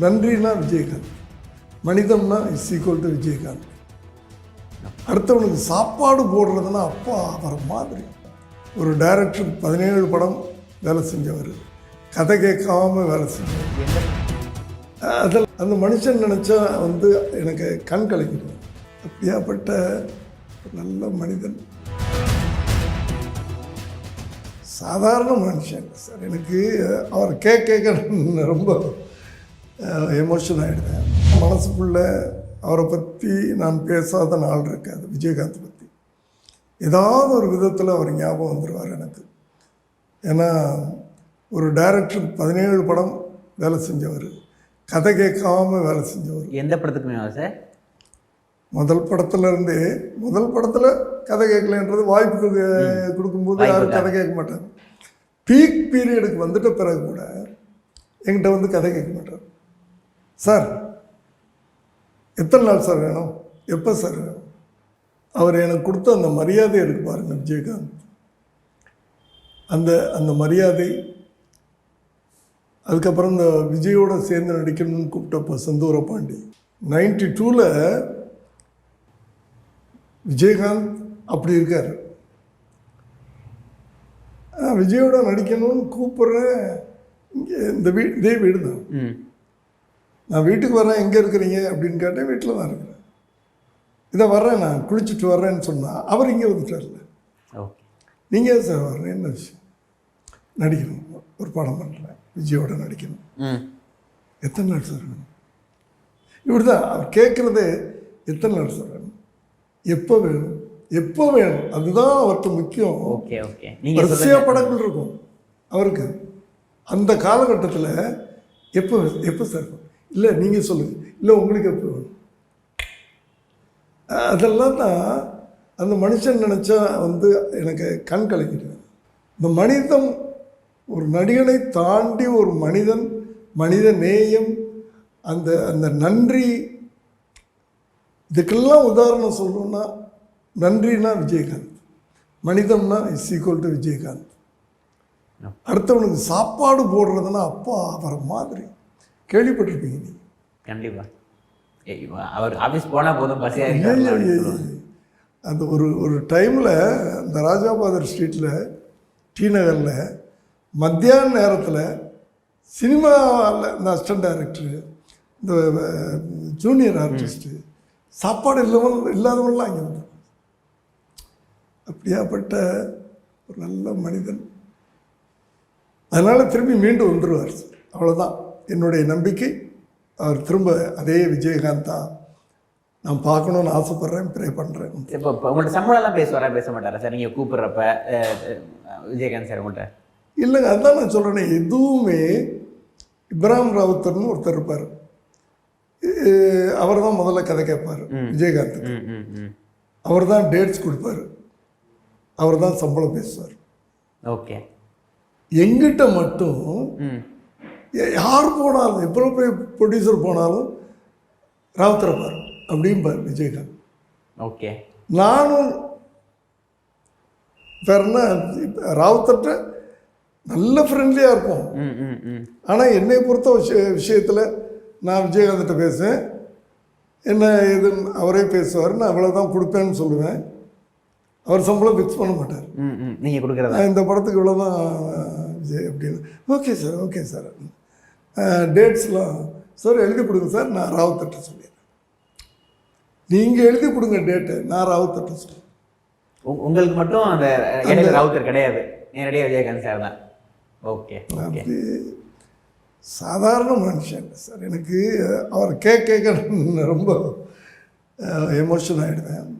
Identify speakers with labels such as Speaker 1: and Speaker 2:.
Speaker 1: நன்றினா விஜயகாந்த். மனிதம்னா is equal to Vijayakanth. அடுத்தவனுக்கு சாப்பாடு போடுறதுன்னா அப்பா அவர் மாதிரி. ஒரு டைரக்டர் பதினேழு படம் வேலை செஞ்சவர். கதை கேட்காம வேலை செஞ்சவர். அதில் அந்த மனுஷன் நினச்சா வந்து எனக்கு கண் கலக்கிடும் அப்படியாப்பட்ட நல்ல மனிதன். சாதாரண மனுஷன். சார் எனக்கு அவர் கேட்க கேட்க ரொம்ப எமோஷன் ஆகிடுவேன் மனசுக்குள்ள அவரை பற்றி நான் பேசாத நாள் இருக்காது விஜயகாந்த் பற்றி ஏதாவது ஒரு விதத்தில் அவர் ஞாபகம் வந்துடுவார் எனக்கு. ஏன்னா ஒரு டைரக்டர் பதினேழு படம் வேலை செஞ்சவர் கதை கேட்காம வேலை செஞ்சவர்.
Speaker 2: எந்த படத்துக்குமே சார்?
Speaker 1: முதல் படத்துல இருந்தே முதல் படத்தில் கதை கேட்கலன்றது வாய்ப்பு கொடுக்கும்போது யாரும் கதை கேட்க மாட்டாங்க. பீக் பீரியடுக்கு வந்துட்ட பிறகு கூட என்கிட்ட வந்து கதை கேட்க மாட்டார். சார் எத்தனை நாள் சார் வேணும்? எப்போ சார் வேணும்? அவர் எனக்கு கொடுத்த அந்த மரியாதை இருக்கு பாருங்கள் விஜயகாந்த். அந்த அந்த மரியாதை அதுக்கப்புறம் இந்த விஜயோட சேர்ந்து நடிக்கணும்னு கூப்பிட்டப்போ செந்தூர பாண்டி. நைன்டி டூவில் விஜயகாந்த் அப்படி இருக்கார். விஜயோட நடிக்கணும்னு கூப்பிட்றேன். இங்கே இந்த வீ இதே வீடு தான் நான் வீட்டுக்கு வரேன் எங்கே இருக்கிறீங்க? அப்படின்னு கேட்டேன் வீட்டில் தான் இருக்கிறேன். இதை வர்றேன் நான் குளிச்சுட்டு வர்றேன்னு சொன்னால் அவர் இங்கே வந்துட்டார்ல. நீங்கள் சார் வர்றேன் என்ன விஷயம்? நடிக்கணும். ஒரு படம் பண்ணுறேன் விஜயோட நடிக்கணும். எத்தனை நாள் சார் வேணும்? இப்படி தான் அவர் கேட்குறதே எத்தனை நாள் சார் வேணும்? எப்போ வேணும்? எப்போ வேணும்? அதுதான் அவருக்கு முக்கியம்.
Speaker 2: Okay okay.
Speaker 1: வரிசையாக படங்கள் இருக்கும். அவருக்கு அந்த காலகட்டத்தில் எப்போ எப்போ சார் இல்லை நீங்கள் சொல்லுங்கள் இல்லை உங்களுக்கு எப்போ வேணும்? அஹ் அதெல்லாம் தான் அந்த மனுஷன் நினச்சா வந்து எனக்கு கண் கலக்கிடுவேன். இந்த மனிதம் ஒரு நடிகனை தாண்டி ஒரு மனிதன் மனித நேயம் அந்த அந்த நன்றி இதுக்கெல்லாம் உதாரணம் சொல்லணும்னா நன்றினா விஜயகாந்த். மனிதம்னா இஸ் ஈக்குவல் டு விஜயகாந்த். அடுத்தவனுக்கு சாப்பாடு போடுறதுன்னா அப்பா அவர் மாதிரி. கேள்விப்பட்டிருப்பீங்க. நீ
Speaker 2: கண்டிப்பா. ஏய், இவ- அவர் ஆஃபீஸ் போனால் போதும். சொல்லுவாங்க.
Speaker 1: அந்த ஒரு ஒரு டைமில் இந்த ராஜாபாதர் ஸ்ட்ரீட்டில் டி நகரில் மத்தியான நேரத்தில் சினிமாவில் இந்த அசிஸ்டன்ட் டைரக்டரு இந்த ஜூனியர் ஆர்டிஸ்ட்டு சாப்பாடு இல்லாமல் இல்லாதவங்களாம் அங்கே வந்து. அப்படியாப்பட்ட ஒரு நல்ல மனிதன். அதனால் திரும்பி மீண்டும் வந்துடுவார் சார். அவ்வளோதான் என்னுடைய நம்பிக்கை. அவர் திரும்ப அதே விஜயகாந்தா நான் பார்க்கணுன்னு ஆசைப்பட்றேன் ப்ரே பண்ணுறேன்
Speaker 2: இப்போ உங்கள்ட்ட சம்பளம்லாம் பேசுவாரா பேச மாட்டாரா சார்? நீங்கள் கூப்பிட்றப்ப விஜயகாந்த் சார் உங்கள்கிட்ட
Speaker 1: இல்லைங்க அதான் நான் சொல்கிறேனே எதுவுமே இப்ராஹிம் ராவுத்தர்னு ஒருத்தர் இருப்பார். அவர் தான் முதல்ல கதை கேட்பார் விஜயகாந்த் அவர் தான் டேட்ஸ் கொடுப்பார். அவர் தான் சம்பளம் பேசுவார்.
Speaker 2: ஓகே.
Speaker 1: எங்கிட்ட மட்டும் யார் போனாலும் எவ்வளோ பெரிய ப்ரொடியூசர் போனாலும் ராவுத்தரை பாரு அப்படிம்பார் விஜயகாந்த்.
Speaker 2: ஓகே.
Speaker 1: நானும் வேற என்ன ராவுத்தர்கிட்ட நல்ல ஃப்ரெண்ட்லியாக இருப்போம்.
Speaker 2: ம் ம் ம்.
Speaker 1: ஆனால் என்னை பொறுத்த விஷய விஷயத்தில் நான் விஜயகாந்த்கிட்ட பேசுவேன். என்ன ஏதுன்னு அவரே பேசுவார் நான் அவ்வளோ தான் கொடுப்பேன்னு சொல்லுவேன். அவர் சம்பளம் ஃபிக்ஸ் பண்ண மாட்டார்.
Speaker 2: ம் ம். நீங்கள் கொடுக்குறதா?
Speaker 1: நான் இந்த படத்துக்கு இவ்வளோ தான் விஜய் அப்படின்னு. Okay sir okay sir. டேட்ஸ்லாம் sir எழுதி கொடுங்க சார் நான் ராவுத்தர்ட்ட சொல்லிடுறேன். நீங்கள் எழுதி கொடுங்க டேட்டு நான் ராவுத்தர்ட்ட சொல்லுவேன்
Speaker 2: உ- உங்களுக்கு மட்டும் அந்த இடையில ராவுத்தர் கிடையாது. நேரடியாக விஜயகாந்த் சார் தான். ஓகே
Speaker 1: அப்படி சாதாரண மனுஷன் சார் எனக்கு அவர் கேட்க கேட்க ரொம்ப எமோஷன் ஆகிடுவேன்